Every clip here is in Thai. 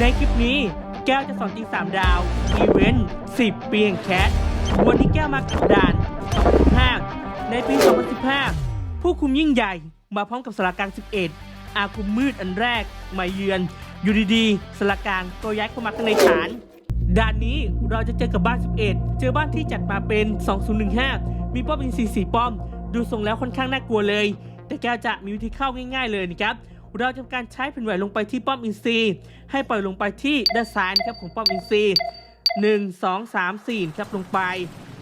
ในคลิปนี้แก้วจะสอนตีสามดาว อีเวนต์ 10 ปีแห่งแคทวันนี้แก้วมากับด่าน 2015 ในปี 2015 ผู้คุมยิ่งใหญ่มาพร้อมกับสลากลาง 11 อาคุมมืดอันแรก มาเยือน อยู่ดีๆสลากลางก็ย้ายเข้ามาข้างในฐาน ด่านนี้เราจะเจอกับบ้าน 11 เจอบ้านที่จัดมาเป็น 2015 มีป้อมอินซี4ป้อม ดูทรงแล้วค่อนข้างน่ากลัวเลย แต่แก้วจะมีวิธีเข้าง่าย ๆ เลยนะครับ เราจะทำการใช้แผ่นไหวลงไปที่ป้อมอินซีให้ปล่อยลงไปที่ด้านซ้ายครับของป้อมอินซีหนึ่งสองสามสี่ครับลงไป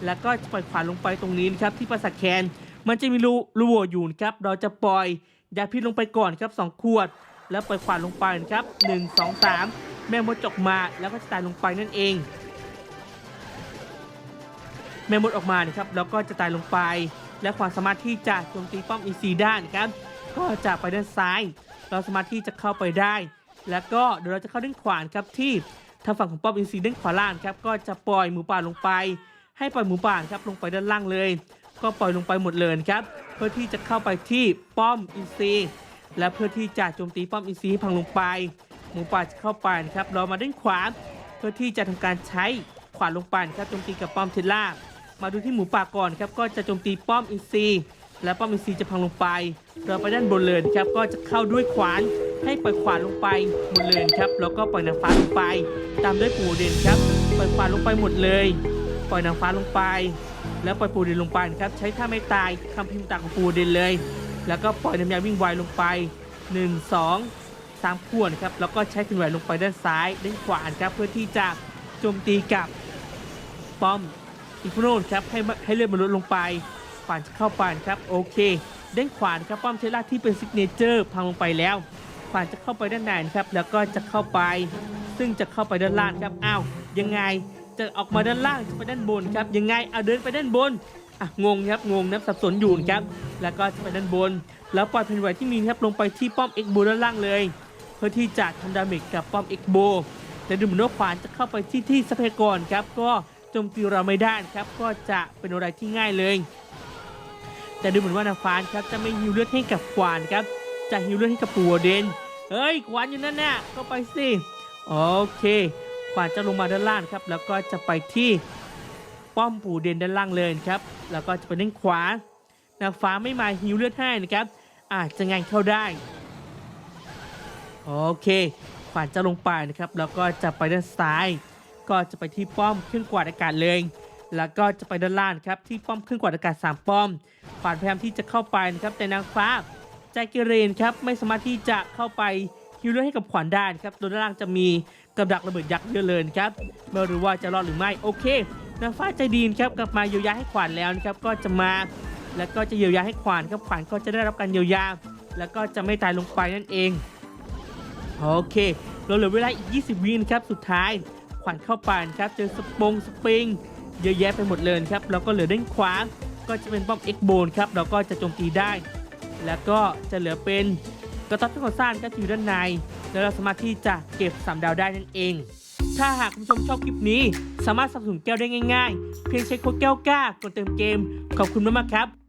แล้วก็ปล่อยขวาลงไปตรงนี้นะครับที่ปราสาทแคนมันจะมีรูรูโหว่อยู่นะครับเราจะปล่อยยาพิษลงไปก่อนครับสองขวด แล้วปล่อยขวาลงไปนะครับหนึ่งสองสามแม่มดจกมาแล้วก็จะตายลงไปนั่นเอง แม่มดออกมานะครับแล้วก็จะตายลงไป และความสามารถที่จะโจมตีป้อมอีซีด้านครับก็จะไปด้านซ้าย เราสามารถที่จะเข้าไปได้ แล้วก็เดี๋ยวเราจะเข้าด้านขวานครับที่ทางฝั่งของป้อมอินซีด้านขวาล่างครับก็จะปล่อยหมูป่าลงไป ให้ปล่อยหมูป่าครับลงไปด้านล่างเลย ก็ปล่อยลงไปหมดเลยครับเพื่อที่จะเข้าไปที่ป้อมอินซีและเพื่อที่จะโจมตีป้อมอินซีพังลงไป หมูป่าจะเข้าไปนะครับเรามาด้านขวาเพื่อที่จะทำการใช้ขวานลงไปนครับโจมตีกับป้อมเทล่ามาดูที่หมูป่าก่อนครับก็จะโจมตีป้อมอินซี และป้อมอินซีจะพังลงไป เราไปด้านบนเลยครับ ก็จะเข้าด้วยขวาน ให้ปล่อยขวานลงไปหมดเลยครับ แล้วก็ปล่อยนางฟ้าลงไป ตามด้วยปูเดนครับ ปล่อยขวานลงไปหมดเลย ปล่อยนางฟ้าลงไป แล้วปล่อยปูเดนลงไปครับ ใช้ท่าไม่ตายคำพิมพ์ตาของปูเดนเลย แล้วก็ปล่อยน้ำยาวิ่งไวลงไป 1 2 3ขวดครับ แล้วก็ใช้ขึ้นไหวลงไปด้านซ้าย ด้านขวาครับ เพื่อที่จะโจมตีกับป้อมอีกโนนครับ ให้ให้เลือดมันลดลงไปานจะเข้าไปนครับโอเคด้านขวานครับป้อมเทสลาที่เป็นซิกเนเจอร์พังลงไปแล้วขวานจะเข้าไปด้านในนะครับแล้วก็จะเข้าไป ซึ่งจะเข้าไปด้านล่างครับอ้าวยังไงจะออกมาด้านล่างจะไปด้านบนครับยังไงเอาเดินไปด้านบนอะงงครับงงนะสับสนอยู่นะครับแล้วก็จะไปด้านบน แล้วปล่อยแผ่นไหวที่มีครับลงไปที่ป้อมเอ็กโบด้านล่างเลย เพื่อที่จะทำดาเมจกับป้อมเอ็กโบแต่ดูเหมือนว่าขวานจะเข้าไปที่ที่ทรัพยากรครับก็จมตีเราไม่ได้ครับ ก็จะเป็นอะไรที่ง่ายเลย แต่ดูเหมือนว่านาฟ้าครับจะไม่ฮิวเลือดให้กับขวานครับ จะฮิวเลือดให้กับปูเดน เฮ้ยขวานอยู่นั่นน่ะก็ไปสิโอเคขวานจะลงมาด้านล่างครับ แล้วก็จะไปที่ป้อมปูเดนด้านล่างเลยครับ แล้วก็จะไปด้านขวานาฟ้าไม่มาฮิวเลือดให้นะครับ อาจจะงานเข้าได้โอเคขวานจะลงไปนะครับ แล้วก็จะไปด้านซ้าย ก็จะไปที่ป้อมเครื่องกวาดอากาศเลย แล้วก็จะไปด้านล่างครับที่ป้อมเครื่องกว่าอากาศ 3 ป้อมขวานพยายามที่จะเข้าไปนะครับแต่นางฟ้าใจเกเรนครับไม่สามารถที่จะเข้าไปฮิวเลือดให้กับขวานได้นครับด้านล่างจะมีกับดักระเบิดยักษ์เยอะเลยครับไม่รู้ว่าจะรอดหรือไม่โอเคนางฟ้าใจดีนครับกลับมาเยียวยาให้ขวานแล้วนะครับก็จะมาแล้วก็จะเยียวยาให้ขวานครับขวานก็จะได้รับการเยียวยา แล้วก็จะไม่ตายลงไปนั่นเองโอเค เราเหลือเวลาอีก 20 วินครับสุดท้ายขวัญเข้าป่านครับเจอสปงสปริง เยอะแยะไปหมดเลยครับแล้วก็เหลือด้านขวาก็จะเป็นป้อมเอ็กโบนครับเราก็จะโจมตีได้ แล้วก็จะเหลือเป็นกระต๊อบที่ก่อสร้างก็จะอยู่ด้านใน แล้วเราสามารถที่จะเก็บ 3 ดาวได้นั่นเอง ถ้าหากคุณผู้ชมชอบคลิปนี้ สามารถสนับสนุนแก้วได้ง่าย ๆ เพียงใช้โค้ดแก้วกล้ากดเติมเกม ขอบคุณมากๆครับ